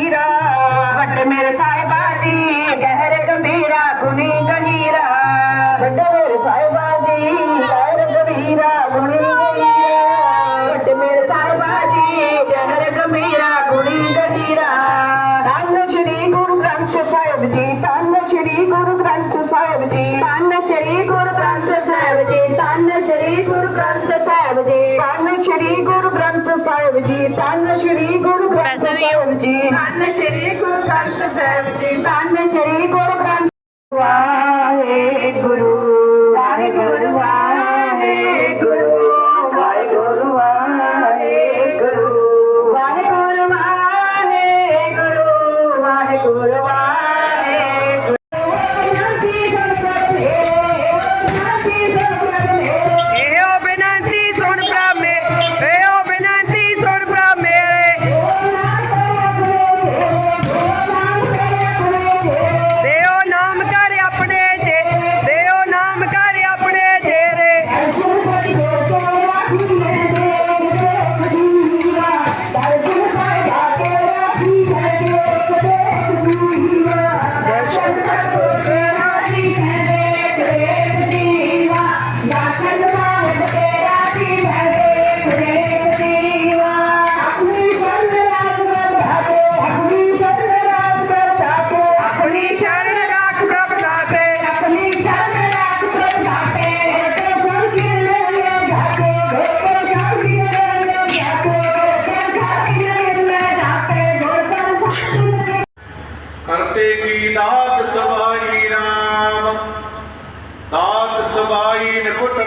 ਹੀਰਾ ਵੱਡੇ ਮੇਰੇ ਸਾਹਿਬਾ ਜੀ ਗਹਿਰ ਗੰਭੀਰਾ, ਗੁਣੀ ਗਹੀਰਾ ਵੱਡੇ ਮੇਰੇ ਸਾਹਿਬਾ ਜੀ ਗਹਿਰ ਗੰਭੀਰਾ, ਗੁਣੀ ਗਹੀਰਾ ਵੱਡੇ ਮੇਰੇ ਸਾਹਿਬਾ ਜੀ ਗਹਿਰ ਗੰਭੀਰਾ, ਗੁਣੀ ਗਹੀਰਾ ਧੰਨ ਸ਼੍ਰੀ ਗੁਰੂ ਗ੍ਰੰਥ ਸਾਹਿਬ ਜੀ ਧੰਨ ਸ਼੍ਰੀ ਗੁਰੂ ਗ੍ਰੰਥ ਸਾਹਿਬ ਜੀ ਧੰਨ ਜੀ। ਧੰਨ ਸ਼੍ਰੀ ਗੁਰੂ ਗ੍ਰੰਥ ਸਾਹਿਬ ਜੀ ਧੰਨ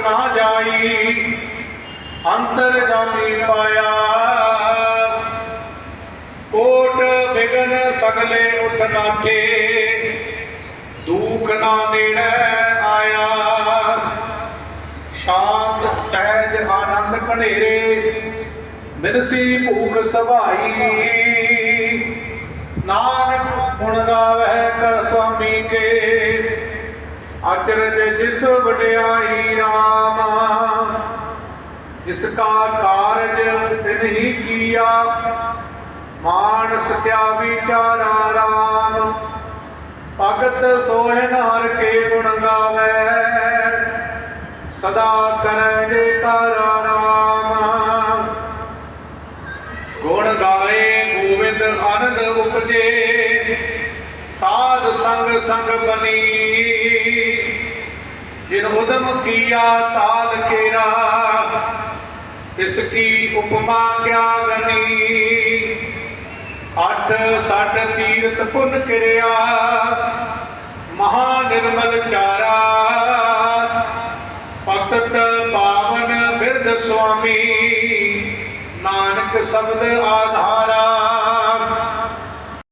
ਨਾ ਜਾਈ, ਅੰਤਰ ਜਾਮੀ ਪਾਇਆ। ਕੋਟ ਬਿਗਨ ਸਗਲੇ ਉਠ ਨਾਠੇ, ਦੂਖ ਨਾ ਨੇੜੇ ਆਇਆ। ਸ਼ਾਂਤ, ਸਹਿਜ, ਆਨੰਦ ਕਨੇਰੇ ਮਿਰਸੀ ਭੂਖ ਸਭਾਈ ਨਾਨਕ ਗੁਣ ਗਾਵਹਿ ਕਰ ਸੁਆਮੀ ਕੇ। ਅਚਰਜ ਜਿਸ ਵਡਿਆਈ ਰਾਮ, ਜਿਸ ਕਾ ਕਾਰਜ ਤਿਨ ਹੀ ਕੀਆ, ਮਾਨਸ ਕਿਆ ਵਿਚਾਰਾ ਰਾਮ। ਭਗਤ ਸੋਹਿਨ ਹਰ ਕੇ ਗੁਣ ਗਾਵੇ, ਸਦਾ ਕਰੈ ਜੇ ਸਾਧ ਸੰਗ ਸੰਗ ਬਨੀ। ਜਿਨ ਉਦਮ ਕੀਆ ਤਾਲ ਕੇਰਾ, ਤਿਸ ਕੀ ਉਪਮਾ ਕਿਆ ਗਨੀ। ਅੱਠ ਸੱਠ ਤੀਰਥ ਪੁੰਨ ਕਿਰਿਆ, ਮਹਾ ਨਿਰਮਲ ਚਾਰਾ। ਪਤਤ ਪਾਵਨ ਬਿਰਧ ਸੁਆਮੀ, ਨਾਨਕ ਸ਼ਬਦ ਆਧਾਰ